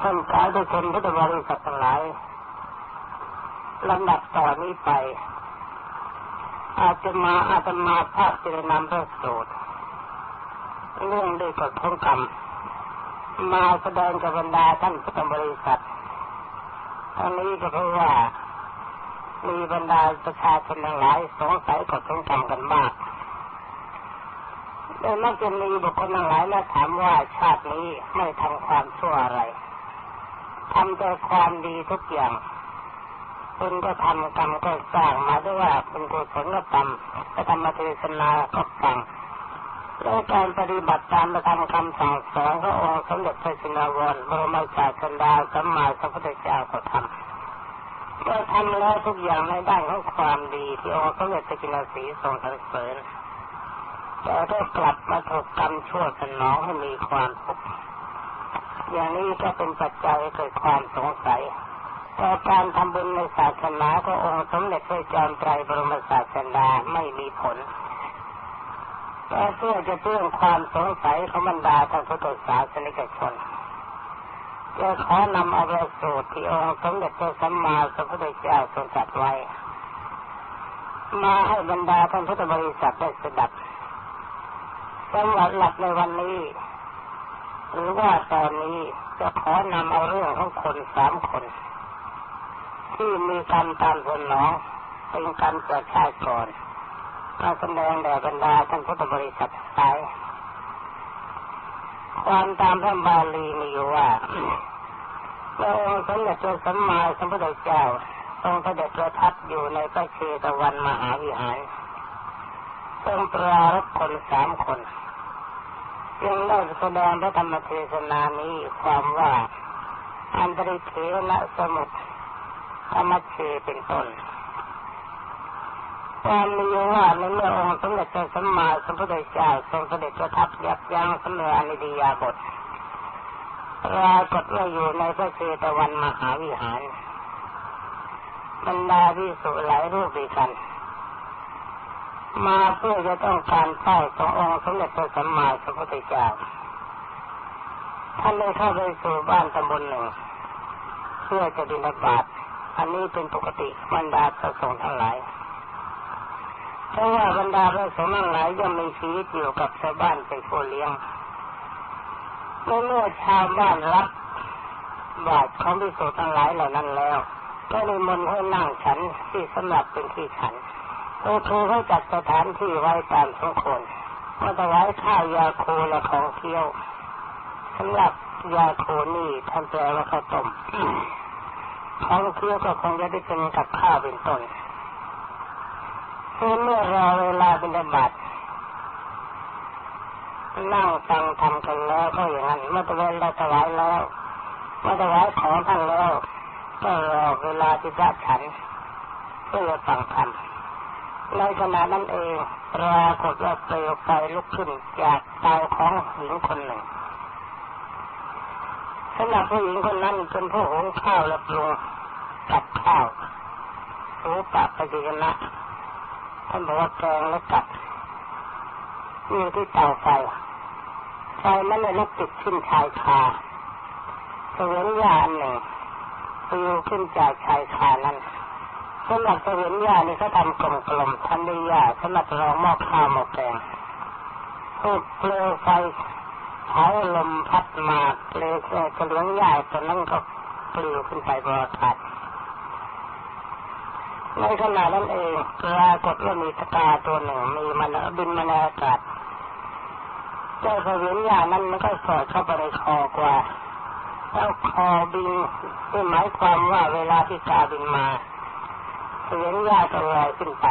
ท่านสาธุชนพุทธบริษัททั้งหลายลำดับต่อนนี้ไป อาจจะมาอาตมาภาพจะนำพระสูตรเรื่องด้วยกฎของกรรม มาแสดงกับบรรดาท่านพุทธบริษัททั้งนี้ก็เพราะว่ามีบรรดาประชาชนทั้งหลายสงสัยกฎของกรรมกันมากแต่มักจะมีบุคคลทั้งหลายมาถามว่าชาตินี้ไม่ทำความชั่วอะไร ทำแต่ความดีทุกอย่าง คุณก็ทำกรรมก็สร้างมาด้วยว่าคุณกุศลก็ทำก็ทำมาเทศนาก็ฟังแล้วการปฏิบัติตามประธรรมคำสั่งสอนขององค์สมเด็จพระจินวรบรมศาสดาสัมมาสัมพุทธเจ้าก็ทำเมื่อทำแล้วทุกอย่างในด้านของความดีที่องค์สมเด็จพระจินสีทรงสรรเสริญแต่ก็กลับมาถูกกรรมชั่วสนองให้มีความทุกข์ อย่างนี้ก็เป็นปัจจัยเกิดความสงสัย แต่การทำบุญในศาสนาขององค์สมเด็จพระจอมไตรบรมศาสดาไม่มีผลแต่เพื่อจะเพื่อความสงสัยของบรรดาท่านพุทธศาสนิกชนจะขอนำเอาสูตรที่องค์สมเด็จพระสัมมาสัมพุทธเจ้าทรงจัดไว้ มาให้บรรดาท่านพุทธบริษัทได้สดับสำหรับหลักในวันนี้ หรือว่าตอนนี้จะขอนำเอาเรื่องของคนสามคน ที่มีกรรมตามสนองเป็นกรรมเกิดชาติก่อนมาแสดงแด่บรรดาท่านพุทธบริษัทสายความตามพระบาลีมีอยู่ว่าพระองค์สมเด็จพระสัมมาสัมพุทธเจ้าทรงเสด็จประทับอยู่ในพระเชตวันมหาวิหารทรงปรารบคนสามคน จึงได้แสดงพระธรรมเทศนานี้ความว่าอันตริเทนะสมุทธรรมเชเป็นต้นความมีว่าในเมื่อองค์สมเด็จพระสัมมาสัมพุทธเจ้าทรงเสด็จประทับยับยั้งสมเด็จอนิดียาบทปรากฏว่าอยู่ในพระเชตวันมหาวิหารบรรดาที่สุหลายรูปด้วยกัน มาเพื่อจะต้องการเฝ้ขององค์สมเด็จพระสัมมาสัมพุทธเจ้าท่านได้เข้าไปสู่บ้านตำบลหนึ่งเพื่อจะดินบาตอันนี้เป็นปกติบรรดาพระสงฆ์ทั้งหลายเพราะว่าบรรดาพระสงฆ์ทั้งหลายย่อมมีชีวิตอยู่กับชาวบ้านเป็นผู้เลี้ยงเมื่อชาวบ้านรับบาตรของพิสุทั้งหลายเหล่านั้นแล้ว ก็เลยมนให้นั่งฉันที่สำหรับเป็นที่ฉัน โอครูเขาจัดสถานที่ไว้ตามสมควรมาถวายข้าวยาโคและของเคี้ยวสำหรับยาโคนี่ท่านแปลว่าข้าวต้มของเคี้ยวก็คงจะได้เป็นกับข้าวเป็นต้นเมื่อรอเวลาเป็นบัตรนั่งฟังทำกันแล้วก็อย่างนั้นเมื่อตะเวนเราถวายแล้วเมื่อถวายของท่านแล้วก็รอเวลาที่พระฉันเพื่อฟังธรรม ในขณะนั้นเองปรากฏว่าเปลวไฟลุกขึ้นจากเตาของหญิงคนหนึ่งสำหรับผู้หญิงคนนั้นเป็นผู้หุงข้าวและปรุงกับข้าวรูปะปฏิกนะท่านบอกว่าแกงและกับอยู่ที่เตาไฟไฟนั้นเลยลุกติดขึ้นชายคาเสวยนยาอันหนึ่งปลิวขึ้นจากชายคานั้น สำหรับเสวียนหญ้านี่เขาทำกลมๆทำด้วยหญ้าสำหรับรองหม้อข้าวหม้อแกงถูกเปลวไฟเผาลมพัดมาเปลวกระเหลืองหญ้าตอนนั้นก็ปลิวขึ้นไปบนอากาศในขณะนั้นเองปรากฏว่ามีตกาตัวหนึ่งมีมันบินมาในอากาศเจ้าเสวียนหญ้านั้นมันก็สอดเข้าไปในคอกว่าแล้วคอบินนี่หมายความว่าเวลาที่กาบินมา เสียงยาก็ลอยขึ้นไป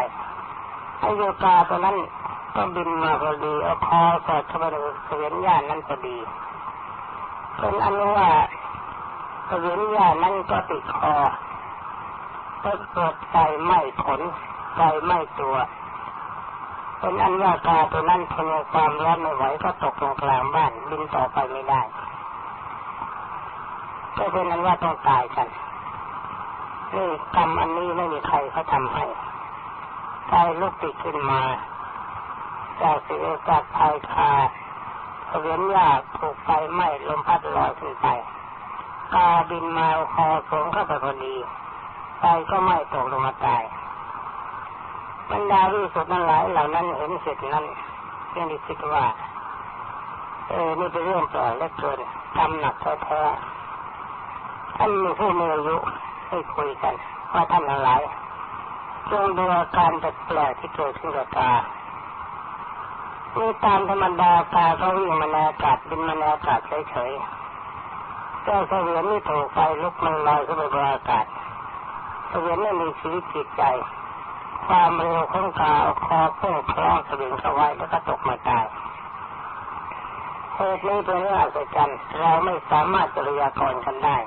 ไอโยกาตัวนั้นก็บินมาพอดีเอาคอสอดเข้าไปในเสียงยานั้นพอดีเป็นอันว่าเสียงยานั้นก็ติดคอก็เกิดไฟไหม้ขนไฟไหม้ตัวเป็นอันว่ากาตัวนั้นทนความร้อนไม่ไหวก็ตกลงกลางบ้านบินต่อไปไม่ได้ก็เป็นอันว่าต้องตายกัน นี่กรรมอันนี้ไม่มีใครเขาทำให้ไฟลุกติดขึ้นมาจากสีจากภายคาเวียนยากถูกไฟไหม้ลมพัดลอยขึ้นไปกาบินมาคอสูงเข้าไปพอดีไฟก็ไหม้ตกลงมาตายบรรดาวิสุทธ์นั้นหลายเหล่านั้นเห็นเสร็จนั้นเพียงได้คิดว่า เออนี่เป็นเรื่องปลกและเกินทำหนักแท้ๆท่านมีผู้มีอายุ ให้คุยกันว่าท่านทั้งหลายจงดูอาการแปลกๆที่เกิดขึ้นกับตานี่ตามธรรมดาตาก็วิ่งมาในอากาศบินมาในอากาศเฉยๆแต่เสวียนนี่ถูกไฟลุกมันลอยขึ้นไปบนอากาศเสวียนไม่มีชีวิตจิตใจ ความเร็วของกาเอาคอพุ่งคล้องเสวียนเข้าไว้แล้วก็ตกมาตายเหตุนี้เป็นเรื่องอัศจรรย์เราไม่สามารถจะพยากรณ์กันได้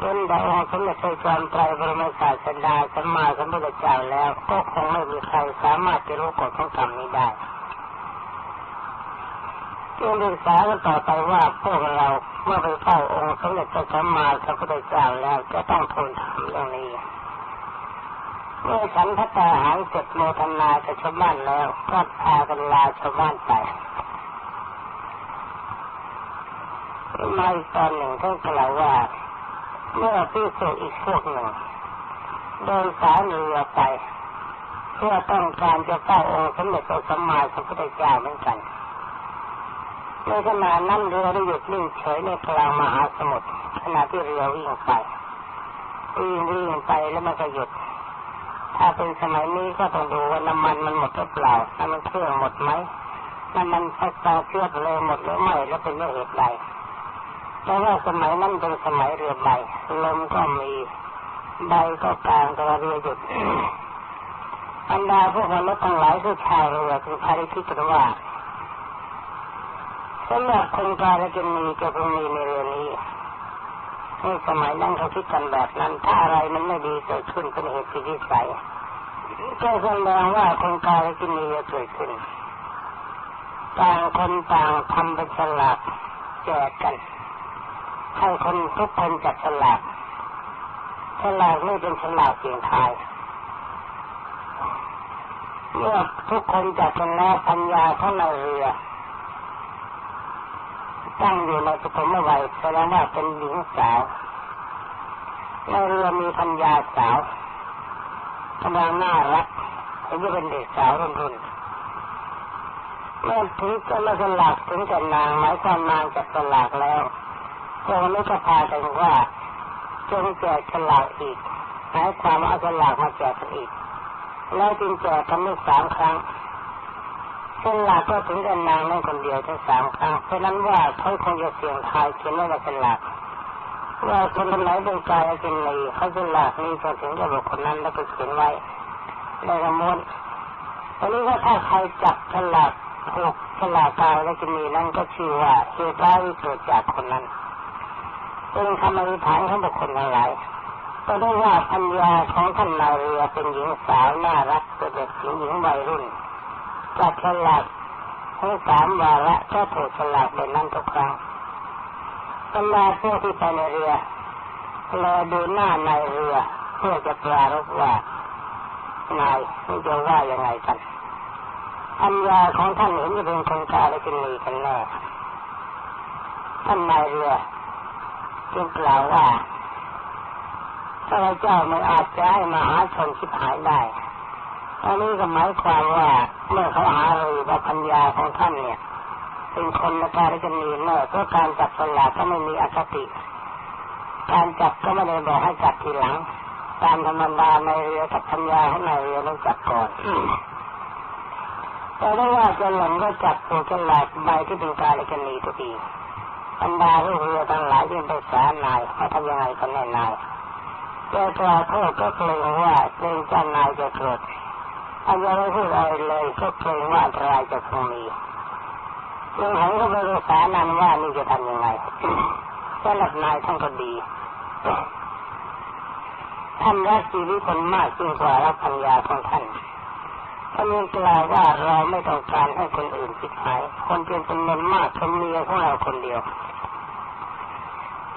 เว้นแต่องค์สมเด็จพระจอมไตรบรมศาสดาสัมมาสัมพุทธเจ้าแล้ว ก็คงไม่มีใครสามารถจะรู้กฎของกรรมนี้ได้จึงศึกษากันต่อไปว่าพวกเราเมื่อไปเฝ้าองค์สมเด็จพระสัมมาสัมพุทธเจ้าแล้วจะต้องทูลถามเรื่องนี้เมื่อฉันพัฒนาหารเสร็จโมทนากับชาวบ้านแล้วก็พากันลาชาวบ้านไปมาตอนหนึ่งท่านกล่าวว่า เมื่อพิสุอีกพวกหนึ่งเดินสายเรือไป เพื่อต้องการจะเฝ้าองค์สมเด็จพระสัมมาสัมพุทธเจ้าเหมือนกันในขณะนั้นเรือได้หยุดนิ่งเฉยในกลางมหาสมุทรขณะที่เรือวิ่งไปวิ่งวิ่งไปแล้วมันก็หยุด ถ้าเป็นสมัยนี้ก็ต้องดูว่าน้ำมันมันหมดหรือเปล่าน้ำมันเครื่องหมดไหมน้ำมันไฟฟ้าเชื้อเลยหมดหรือไม่แล้วเป็นเรื่องเหตุใด เพราะว่าสมัยนั้นเป็นสมัยเรือใบลมก็มีใบก็กลางแต่ว่าเรือหยุดบรรดาพวกมนุษย์ทั้งหลายคือชาวเรือคือพาริคิดกันว่าสำหรับคนกาลจะมีจะคงมีในเรือนี้ในสมัยนั้นเขาคิดกันแบบนั้นถ้าอะไรมันไม่ดีเกิดขึ้นเป็นเหตุที่วิสัยก็แสดงว่าคนกาลจะมีจะเกิดขึ้นต่างคนต่างทำเป็นฉลากแจกกัน ให้คนทุกคนจัดฉลากฉลากนี่เป็นฉลากเสียงทายเมื่อทุกคนจัดกันแล้วปัญญาเท่าในเรือตั้งอยู่ในปฐมวัยแสดงว่าเป็นหญิงสาวในเรือมีพัญญาสาวกำลังน่ารักอายุเป็นเด็กสาวรุ่นรุ่นเมื่อถึงจะมาสลากถึงจะนางหมายความนางจะสลากแล้ว พวกนี้ก็พากันว่าจงแจกสลากอีกหมายความเอาสลากมาแจกกันอีก แล้วจึงแจกกันได้สามครั้งสลากก็ถึงกันนางนั่นคนเดียวทั้งสามครั้งเพราะนั้นว่าเขาคงจะเสี่ยงทายเขียนว่าสลากว่าคนไหนเป็นกายเป็นในเขาสลากนี้จะถึงจะบอกคนนั้นแล้วก็เขียนไว้ในกระมวลอันนี้ว่าถ้าใครจับสลากถูกสลากกายแล้วจะมีนั่นก็ชื่อว่าเหตุร้ายเกิดจากคนนั้น เป็นคำอธิษฐานของบุคคลทั้งหลายก็ได้ว่าปัญญาของท่านนายเรือเป็นหญิงสาวน่ารักเป็นเด็กหญิงหญิงวัยรุ่นจับฉลากทั้งสามวาระก็ถูกฉลากเป็นนั้นทุกครั้งบรรดาผู้ที่ไปในเรือรอดูหน้าในเรือเพื่อจะปรารบว่านายนี่จะว่ายังไงกันปัญญาของท่านเห็นจะเป็นคนกาและจะมีกันแน่ท่านนายเรือ จึงกล่าวว่าพระเจ้าไม่อาจจะให้มหาชนคิดหายได้อันนี้ก็หมายความว่าเมื่อเขาหาเลยว่าปัญญาของท่านเนี่ยเป็นคนในการจะมีเมื่อเพราะการจับสลากก็ไม่มีอคติ การจับก็ไม่ได้บอกให้จับทีหลัง ตามธรรมดาในเรือกับปัญญาของในเรือต้องจับก่อนแต่ได้ว่าจะหลงก็จับตัวฉลากใบที่เป็นการจะมีทุกที บรรดาลูกเรือทั้งหลายยื่นไปสารนายว่าทำยังไงกันแน่นายแต่กล่าวโทษก็เกรงว่าเกรงเจ้านายจะเกิดอันยังไม่พูดอะไรเลยก็เกรงว่าอันตรายจะคงมีจึงหันเข้าไปปรึกษานันว่านี่จะทำยังไงสำหรับนายท่านก็ดีท่านรักชีวิตคนมากจึงกว่ารักพัญญาของท่านท่านยังกล่าวว่าเราไม่ต้องการให้คนอื่นคิดหาย คนเป็นจำนวนมากคนเมียของเราคนเดียว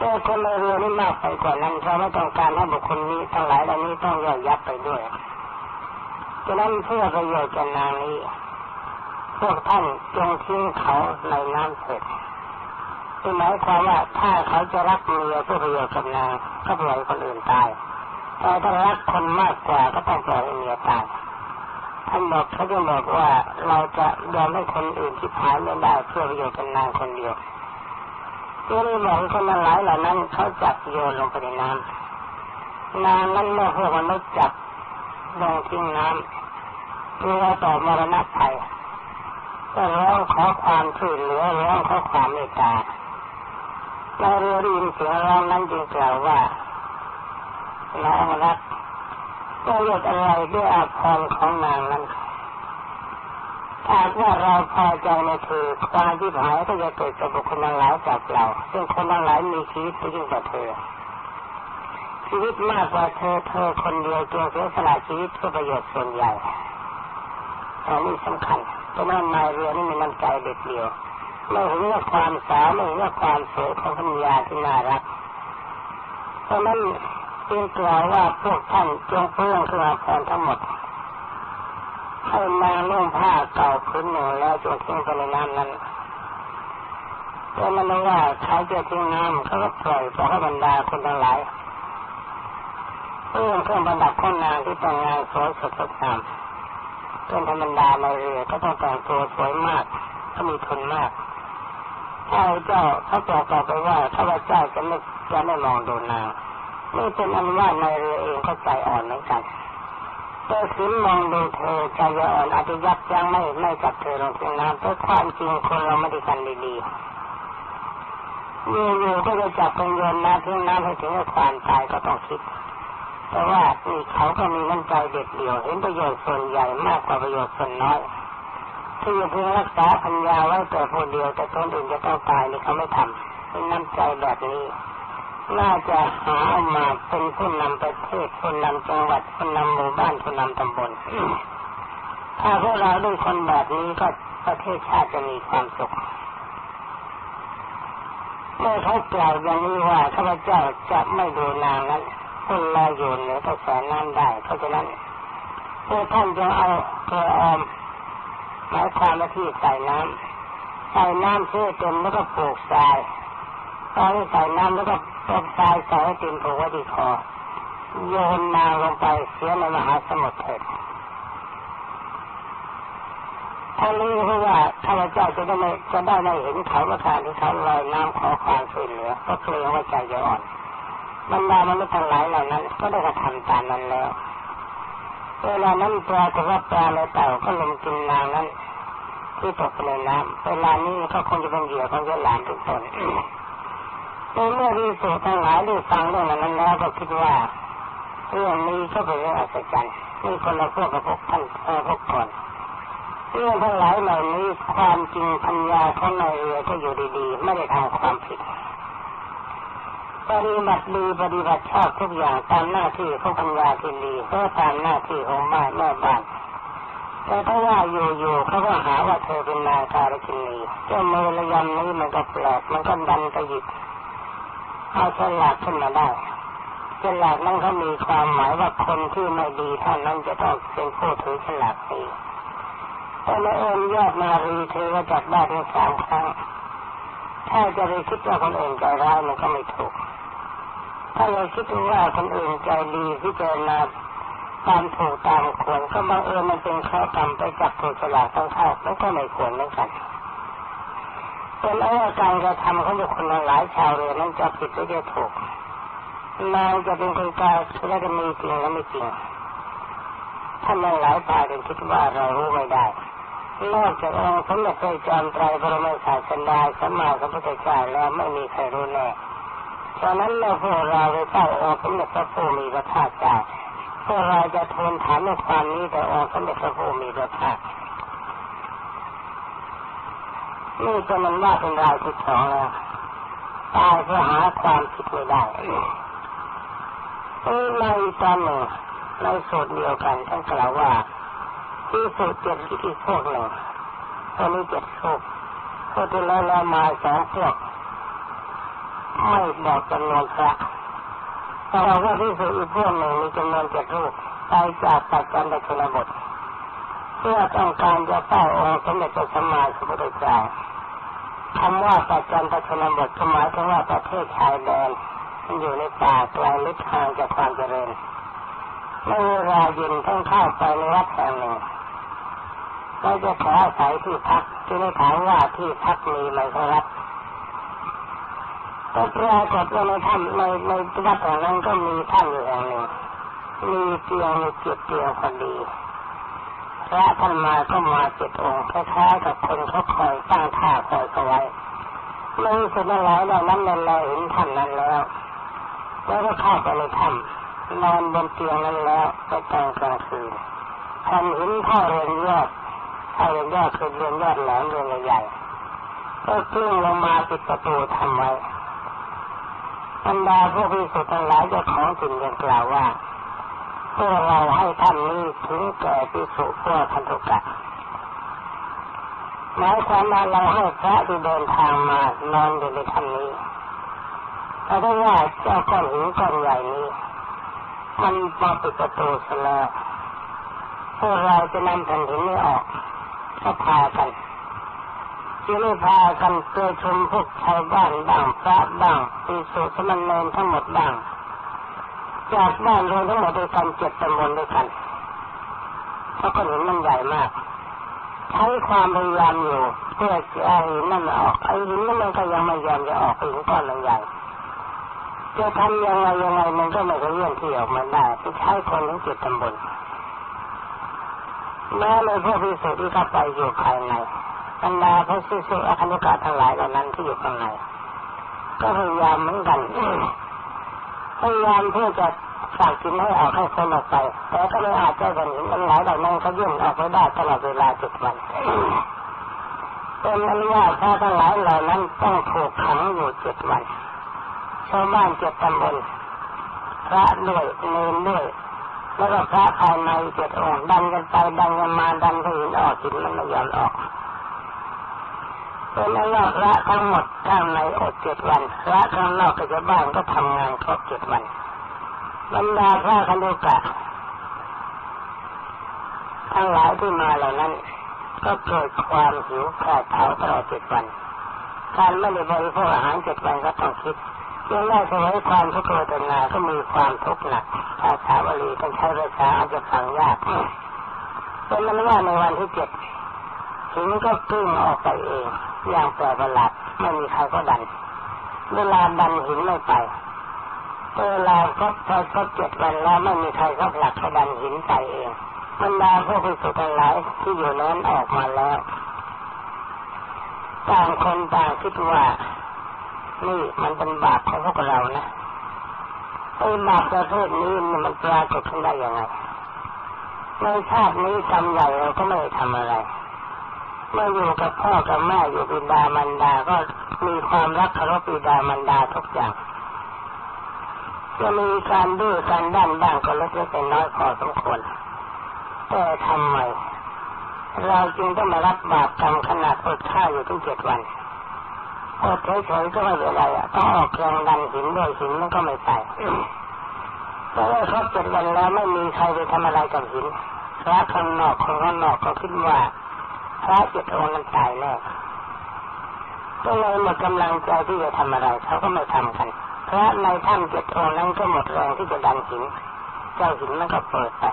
แต่คนในเรือนี่มากไปกว่านั้นเราไม่ต้องการให้บุคคลนี้ทั้งหลายเหล่านี้ต้องย่อยยับไปด้วยฉะนั้นเพื่อประโยชน์แก่นางนี้ พวกท่านจงทิ้งเขาในน้ำเสร็จคือหมายความว่าถ้าเขาจะรักเมียเพื่อประโยชน์กับนางก็ปล่อยคนอื่นตายแต่ถ้ารักคนมากกว่าก็ต้องปล่อยเมียตายท่านบอกเขาจะบอกว่าเราจะยอมให้คนอื่นที่ผายไม่ได้เพื่อประโยชน์กับนางคนเดียว ก็เลยบอกคนหลายเหล่านั้นเขาจับโยนลงไปในน้ำนางนั้นเมื่อพวกมนุษย์จับลงทิ้งน้ำเมื่อต่อมรณะภัยก็ร้องขอความช่วยเหลือร้องขอความเมตตาเราเรียนเสียงร้องนั้นจึงกล่าวว่าน้องรักก็เลือกอะไรด้วยอาภรณ์ของนางนั้น ถ้าว่าเราพอใจในเธอความที่หายก็จะเกิดกับบุคคลหลายจากเรา ซึ่งคนหลายมีชีวิตยิ่งกว่าเธอ ชีวิตมากกว่าเธอเธอคนเดียวจงเสียสละชีวิตเพื่อประโยชน์ส่วนใหญ่อันนี้สำคัญเพราะนั้นนายเรือนี่มีน้ำใจเด็ดเดียวไม่เห็นว่าความสาวไม่เห็นว่าความสวยของพัญญาที่น่ารักเพราะนั้นจึงกล่าวว่าพวกท่านจงเพื่องเครื่องแทนทั้งหมด ให้มาเรื่องผ้าเก่าพื้นหนึ่งแล้วจงทิ้งไปในน้ำนั้นแต่มันว่าเขาจะทิ้งน้ำเขาก็ปล่อยปล่อยให้บรรดาคนทั้งหลายเรื่องเครื่องบรรดับข้นางที่แต่งงานสวยสดงามเป็นธรรมดาในเรือก็ต้องแต่งตัวสวยมากก็มีทุนมากถ้าเจ้าเขาบอกต่อไปว่าข้าพเจ้าจะไม่จะไม่มองดูนางนี่เป็นอันว่าในเรือเองก็ใจอ่อนเหมือนกัน แต่ขืนมองดูเธอใจอ่อนอาจจะยับยั้งไม่ไม่จับเธอลงทิ้งน้ำเพราะความจริงคนเราไม่ได้กันดีๆอยู่ๆก็จะจับเป็นโยนน้ำทิ้งน้ำให้ถึงความตายก็ต้องคิดแต่ว่านี่เขาก็มีน้ำใจเด็ดเดี่ยวเห็นประโยชน์ส่วนใหญ่มากกว่าประโยชน์ส่วนน้อยที่จะเพื่อรักษาปัญญาไว้แต่คนเดียวแต่คนอื่นจะต้องตายนี่เขาไม่ทำเป็นน้ำใจแบบนี้ น่าจะหามาเป็นผู้นำประเทศผู้นำจังหวัดผู้นำหมู่บ้านผู้นำตำบลถ้าพวกเราด้คนแบบนี้ก็ประเทศชาติจะมีความสุขเมื่อเขากล่าวอย่างนี้ว่าข้าพเจ้าจะไม่ดูนางนั้นคนลอยอยู่เหนือกระแสน้ำได้เพราะฉะนั้นพวกท่านจะเอาเกลือออมหมายความว่าที่ใส่น้ำใส่น้ำเพื่อเต็มแล้วก็ปลูกทรายตอนที่ใส่น้ำแล้วก็ ปลูกทรายใส่ให้เต็มผูกไว้ที่คอโยนนางลงไปเสียในมหาสมุทรเถิดท่านรู้เพราะว่าข้าพเจ้าจะได้ไม่จะได้ไม่เห็นเขาเมื่อการที่เขาลอยน้ำขอความช่วยเหลือ ก็เกรงว่าใจจะอ่อนบรรดามนุษย์ทั้งหลายเหล่านั้น ก็ได้กระทำตามนั้นแล้วเวลานั้นปลากับว่าปลาเต่าก็ลงกินนางนั้น ที่ตกไปในน้ำเวลานี้ก็คงจะเป็นเหยื่อของเจ้าหลานทุกคน ในเมื่อที่สุทั้งหลายได้ฟังเรื่องนั้นแล้วก็คิดว่าเรื่องนี้ก็เป็นเรื่องอัศจรรย์นี่คนละพวกกับพวกท่านพวกก่อนเรื่องทั้งหลายเหล่านี้ความจริงพัญญาของนายเรือก็อยู่ดีๆ ไม่ได้ทำความผิดปฏิบัติดีปฏิบัติชอบทุกอย่างตามหน้าที่ของปัญญาที่ดีก็ตามหน้าที่ของบ้านแม่บ้านแต่ถ้าว่าอยู่ๆเขาก็หาว่าเธอเป็นนางการกินีเจ้ามือระยำนี้มันก็แปลกมันก็ดันกระยิบ เอาฉลาดขึ้นมาได้ฉลาดนั้นเขามีความหมายว่าคนที่ไม่ดีเท่านั้นจะต้องเป็นผู้ถือฉลาดนี้แต่ในเอิญยอดนารีเธอก็จับได้ถึงสามครั้ง ถ้าจะไปคิดว่าคนอื่นใจร้ายมันก็ไม่ถูก ถ้าเราคิดว่าคนอื่นใจดีพิจารณาตามถูกตามควรก็บังเอิญมันเป็นข้อกรรมไปจับถูกสลากต้องเข้าแล้วก็ไม่ควรเหมือนกัน เป็นอาการกระทำของบุคคลหลายชาวเรือนั้นจะผิดหรือจะถูกนางจะเป็นคนกลางแล้วจะมีจริงและไม่จริงท่านหลายฝ่ายเป็นคิดว่าเรารู้ไม่ได้นอกจากองค์สมเด็จพระจอมไตรบรมศาสดาสัมมาสัมพุทธเจ้าแล้วไม่มีใครรู้แน่ฉะนั้นเราพวกเราไปเฝ้าองค์สมเด็จพระผู้มีพระภาคเจ้าพวกเราจะทูลถามในความนี้แต่องค์สมเด็จพระผู้มีพระภาคนี่จะมันว่าเป็นรายที่สองแล้วตายเพื่อหาความคิดไม่ได้ในตอนหนึ่งในสูตรเดียวกันท่านกล่าวว่าที่สูตรเจ็ดที่ที่พวกหนึ่งตอนนี้เจ็ดพวกพวกที่แล้วแล้วมาสองพวกไม่บอกจำนวนพระแต่เราว่าที่สุดอีกพวกหนึ่งมีจำนวนเจ็ดรูปไปจากปัจจันในชนบท เพื่อต้องการจะเฝ้างองค์สมเด็จพระสัมมาสัมพุทธเจ้าคำว่าประจันตชนบทหมายถึงว่าประเทศชายแดนมันอยู่ในป่าไกลลึกห่างจากความเจริญเมื่อเวลาเย็นต้องเข้าไปในวัดแห่งหนึ่งเราจะขออาศัยที่พักที่ได้ถามว่าที่พักมีไหมครับก็ปรากฏว่าในถ้ำในในวัดแห่งนั้นก็มีถ้ำอยู่แห่งหนึ่งมีเตียงเจ็ดเตียงพอดี พระท่านมาก็มาเจ็ดองค์คล้ายๆกับคนเขาคอยตั้งท่าคอยเขาไว้ไม่สุดอะไรแล้วนั้นเราเห็นท่านนั้นแล้วแล้วก็เข้าไปในถ้ำนอนบนเตียงนั้นแล้วก็ตอนกลางคืนทำหินท่าเรือนยอดท่าเรือนยอดคือเรือนยอดแหลมเรือนใหญ่ก็กลิ้งลงมาปิดประตูทำไว้บรรดาพวกพิสุทธิ์ทั้งหลายจ้าของถิ่นยังกล่าวว่า พวกเราให้ท่านนี้ถึงแก่พิสุพวกพันธุกะหมายความว่าเราให้พระที่เดินทางมานอนอยู่ในถ้ำนี้แต่ถ้าว่าเจ้าก้อนหินก้อนใหญ่นี้ มันมาปิดประตูเสล้วพวกเราจะนำแผ่นหินนี้ออกก็พากันจึงได้พากันเประชุมพวกชาวบ้านบ้างพระบ้างปีสุสมณเณรทั้งหมดบ้าง จากบ้านรวมทั้งหมดด้วยกันเจ็ดตำบลด้วยกันเพราก้อนหินมันใหญ่มากใช้ความพยายามอยู่เพื่อจะไอ้นั่นออกไอ้หินนั่นมันก็ยังไม่ยอมจะออกหินก้อนใหญ่จะทำยังไงยังไงมันก็ไม่เคยเลื่อนที่ออกมาได้ที่ใช้คนทั้งเจ็ดตำบลแม้ในพวกพิสุที่เข้าไปอยู่ภายในบรรดาพระสิสุอคนุกาทั้งหลายเหล่านั้นที่อยู่ข้างในก็พยายามเหมือนกัน พยายามเพื่อจะฝากกินให้ออกให้คนออกไปแต่ก็ไม่อาจจะเห็นมันหลายเหล่านั้นเขายื่นออกไปได้ตลอดเวลาจุดวันเป็นนั้นว่าพระทั้งหลายเหล่านั้นต้องถูกขังอยู่เจ็ดวันชาวบ้านเจ็ดตำบลพระด้วยเนรด้วยแล้วก็พระภายในเจ็ดองค์ดันกันไปดันกันมาดันให้หินออกหินมันไม่ยอมออก เป็นนั้นว่าพระทั้งหมดข้างในอดเจ็ดวัน พระข้างนอกก็จะบ้านก็ทำงานครบเจ็ดวันบรรดาพระคณุกะทั้งหลายที่มาเหล่านั้น ก็เกิดความหิวขาดเผาตลอดเจ็ดวันการไม่ได้บริโภคอาหารเจ็ดวันก็ต้องคิดยังได้สวยความทุกข์เวทนาก็มีความทุกข์หนักภาษาบาลีต้องใช้ภาษาอาจจะฟังยากเป็นนั้นว่าในวันที่เจ็ดหินก็กลิ้งออกไปเอง อย่างแปลกประหลาดไม่มีใครก็ดัน เวลาดันหินไม่ไปเวลาก็พอครบเจ็ดวันแล้วไม่มีใครก็ผลักเขาดันหินไปเองบรรดาพวกพิสุทั้งหลายที่อยู่นั้นออกมาแล้วต่างคนต่างคิดว่านี่มันเป็นบาปของพวกเรานะไอ้บาปประเภทนี้มันปรากฏขึ้นได้ยังไงในชาตินี้กรรมใหญ่เราก็ไม่ทำอะไร เมื่ออยู่กับพ่อกับแม่อยู่บิดามารดาก็มีความรักเคารพบิดามารดาทุกอย่างจะมีการดื้อการด้านบ้างก็เล็กๆน้อยพอสมควรแต่ทำไมเราจึงต้องมารับบาปกรรมขนาดอดข้าวอยู่ถึงเจ็ดวันอดเฉยๆก็ไม่เป็นไรอะต้องออกแรงดันหินด้วยหินมันก็ไม่ใส่แต่ว่าครบเจ็ดวันแล้วไม่มีใครไปทำอะไรกับหินพระข้างนอกคนข้างนอกก็คิดว่า พระเจ็ดองค์นั้นตายแน่ก็เลยหมดกำลังใจที่จะทำอะไรเขาก็ไม่ทำกัน พระในถ้ำเจ็ดองค์นั้นก็หมดแรงที่จะดันหิน เจ้าหินมันก็เปิดไป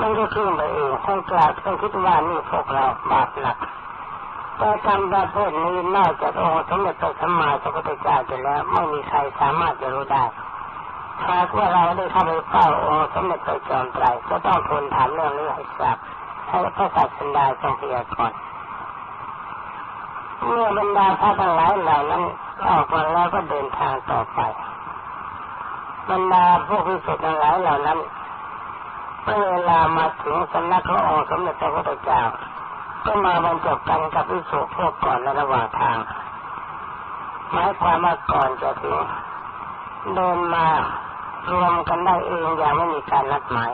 มันก็ขึ้นไปเองท่านกล่าวท่านคิดว่านี่พวกเราบาปหนักแต่กรรมประเภทนี้นอกจากองค์สมเด็จพระสัมมาสัมพุทธเจ้าจะแล้วไม่มีใครสามารถจะรู้ได้หากว่าเราได้เข้าไปเฝ้าองค์สมเด็จพระจอมไตรก็ต้องทูลถามเรื่องนี้ให้ทราบ ให้พระศาสดาทรงพยากรณ์เมื่อบรรดาพระทั้งหลายเหล่านั้นออกมาแล้วก็เดินทางต่อไปบรรดาพวกพิสุทธิ์ทั้งหลายเหล่านั้นเมื่อเวลามาถึงสำนักขององค์สมเด็จพระพุทธเจ้าก็มาบรรจบกันกับวิสุพวกก่อนในระหว่างทางหมายความว่าก่อนจะถึงเดินมารวมกันได้เองอย่างไม่มีการนัดหมาย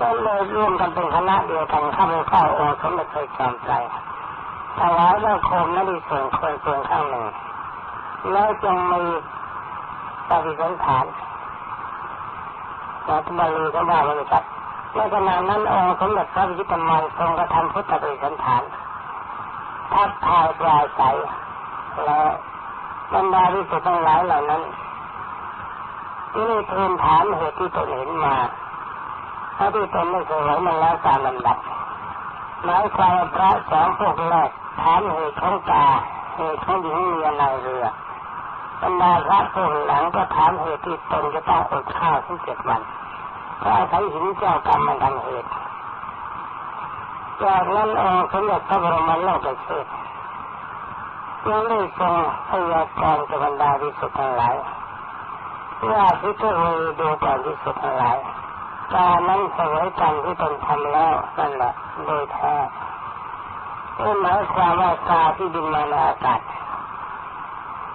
ก็เลยร่วมกันเป็นคณะเดียวกันเข้าไปเฝ้าองค์สมเด็จพระจอมไตรถวายว่าโคมนั้นดีส่วนคนส่วนข้างหนึ่งแล้วจึงมีปฏิสันฐานรัฐบาลีก็ว่าบริษัทในขณะนั้นองค์สมเด็จพระวิจิตรมารทรงกระทำพุทธบริสันฐานทักทายปราศัยและบรรดาวิสุทธ์ทั้งหลายเหล่านั้นที่นี่ทูลถามเหตุที่ตนเห็นมา ถ้าที่ตนไม่เคยเห็นมาแล้วตามลำดับหมายความว่าพระสองพวกแรกถามเหตุของตาเหตุของหญิงเมียในเรือบรรดาพระพวกหลังก็ถามเหตุที่ตนจะต้องอดข้าวถึงเจ็ดวันก็อาศัยหินเจ้ากรรมมันทำเหตุจากนั้นองค์สมเด็จพระบรมโลกเชษยังได้ทรงพยากรณ์กับบรรดาวิสุทธ์ทั้งหลายว่าพิจารณาดูก่อนวิสุทธ์ทั้งหลาย การนั้นเสวยกรรมที่ตนทำแล้วนั่นแหละโดยแท้นี่หมายความว่ากาที่บินมาในอากาศ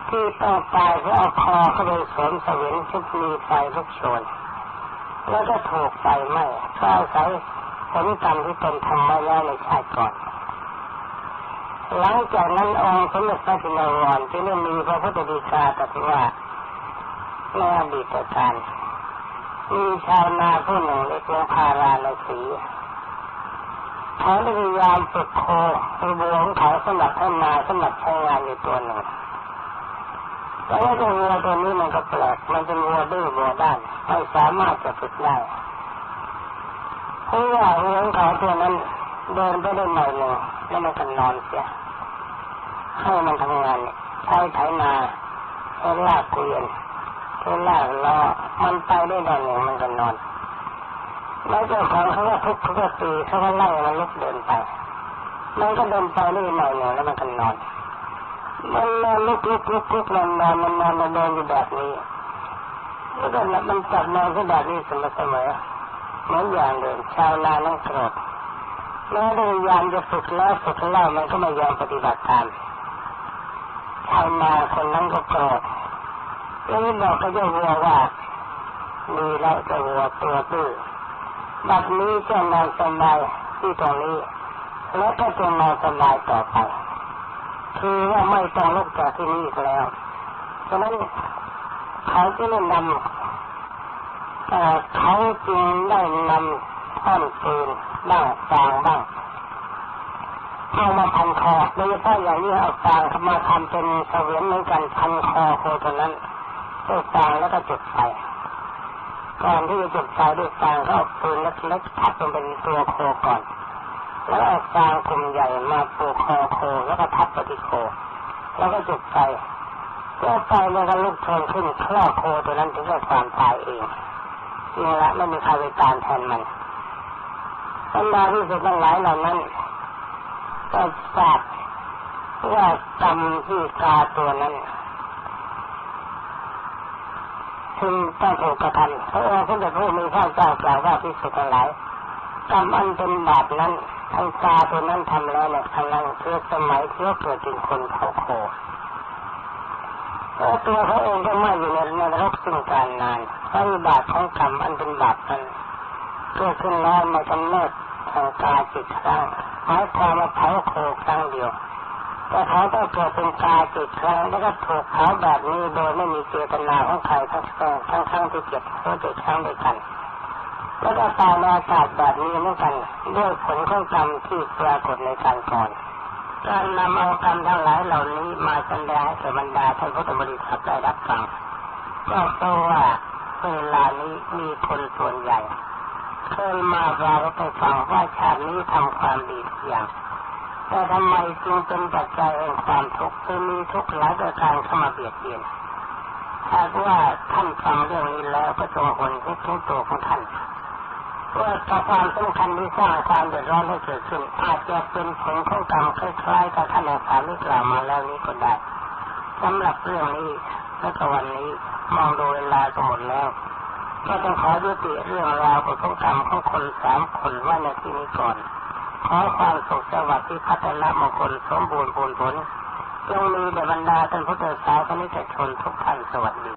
ที่ต้องตายเพราะเอาคอเข้าไปสวมสวิงที่มีไฟลุกโชนแล้วก็ถูกไฟไหม้ก็อาศัยผลกรรมที่ตนทำมาแล้วในชาติก่อนหลังจากนั้นองค์สมเด็จพระจินวรจึงได้มีพระพุทธดีกาตรัสว่าในอดีตการ มีชาวนาผู้หนึ่งเรียกว่าพาราณสีเขาได้พยายามฝึกโคคือวัวของเขาสำหรับให้นาสำหรับใช้งานอยู่ตัวหนึ่งแต่ว่าตัววัวตัวนี้มันก็แปลกมันเป็นวัวดื้อวัวด้านไม่สามารถจะฝึกได้เพราะว่าวัวของเขาตัวนั้นเดินไปได้หน่อยหนึ่งแล้วมันก็นอนเสียให้มันทำงานใช้ไถนาใช้ลากเกวียน ใช้ลากล้อมันไปได้หน่อยหนึ่งมันก็นอน แล้วเจ้าของเขาก็ทุบเขาก็ตีเขาก็ไล่มันลุกเดินไป มันก็เดินไปได้หน่อยหนึ่งแล้วมันก็นอน มันนอนลุกลุกลุกลุกนอนนอนมันนอนมันเดินอยู่แบบนี้แล้วก็มันจับนอนก็แบบนี้เสมอเสมอเหมือนอย่างเดิมชาวนานั่งโกรธแม้พยายามจะฝึกแล้วฝึกแล้วมันก็ไม่ยอมปฏิบัติตามชาวนาคนนั้นก็โกรธ แล้บอกกับเจ้าวัวว่ามีแล้วเจ้าวัวตัวตื้อบัดนี้จะนอนสบายที่ตรงนี้ แล้วก็จะนอนสบายต่อไปคือว่าไม่ต้องลุกจากที่นี่แล้ว ฉะนั้นเขาจะได้นำเขาจึงได้นำท่อนปืนบ้างฟางบ้างเอามาพันคอโดยเฉพาะอย่างนี้เอาฟางมาทำเป็นเสวียนเหมือนกันพันคอคตัวนั้น ด้วยฟางแล้วก็จุดไฟก่อนที่จะจุดไฟด้วยฟางก็เอาปืนเล็กๆทับลงเป็นตัวโคก่อน แล้วเอาฟางกลุ่มใหญ่มาปูคอโคแล้วก็ทับไปที่โค แล้วก็จุดไฟก็ไฟมันก็ลุกโชนขึ้นคลอโคตัวนั้นถึงกับความตายเองนี่ละไม่มีใครไปตามแทนมันบรรดาที่สุดทั้งหลายเหล่านั้นก็ทราบว่ากรรมที่กาตัวนั้น ถึงต้องถูกกระทำพระองค์สมเด็จพระมีพระเจ้ากล่าวว่าที่สุทั้งหลายกรรมอันเป็นบาปนั้นทางกาตัวนั้นทำแล้วเนี่ยพลังเพื่อสมัยเพื่อเกิดเป็นคนเขาโคแล้วตัวเขาเองก็ไม่อยู่ในนรกซึ่งการนานเพราะบาปของกรรมอันเป็นบาปนั้นเกิดขึ้นแล้วมากำเนิดทางกาจิตครั้งหมายความว่าเผาโคครั้งเดียว แต่เขาต้องเกิดเป็นกาจิตครั้งแล้วก็ถูกเผาแบบนี้โดยไม่มีเจตนาของใครทั้งทั้งทั้งที่เจ็บเขาเจ็บครั้งด้วยกันแล้วก็ตายในอากาศแบบนี้เหมือนกันด้วยผลของกรรมที่ปรากฏในการก่อนการนำเอากรรมทั้งหลายเหล่านี้มาแสดงให้แก่บรรดาท่านพุทธบริษัทได้รับฟังก็เพราะว่าเวลานี้มีคนส่วนใหญ่เคยมาเราไปฟังว่าชาตินี้ทำความดีทุกอย่าง แต่ทำไมจึงเป็นปัจจัยแห่งความทุกข์คือมีทุกข์หลายประการเข้ามาเบียดเบียนหากว่าท่านฟังเรื่องนี้แล้วก็จงหนทุกทุกตัวของท่านว่าความสำคัญที่สร้างความเดือดร้อนให้เกิดขึ้นอาจจะเป็นผลของกรรมคล้ายๆกับท่านอาจารย์ที่กล่าวมาแล้วนี้ก็ได้สำหรับเรื่องนี้และก็วันนี้มองดูเวลาก็หมดแล้วก็ต้องขอยุติเรื่องราวของกรรมของคนสามคนไว้ในที่นี้ก่อน ขอความสุขสวัสดิ์ที่พัฒนามงคลสมบูรณ์ผลผลจงมีแด่บรรดาท่านพุทธศาสนิกชนทุกท่านสวัสดี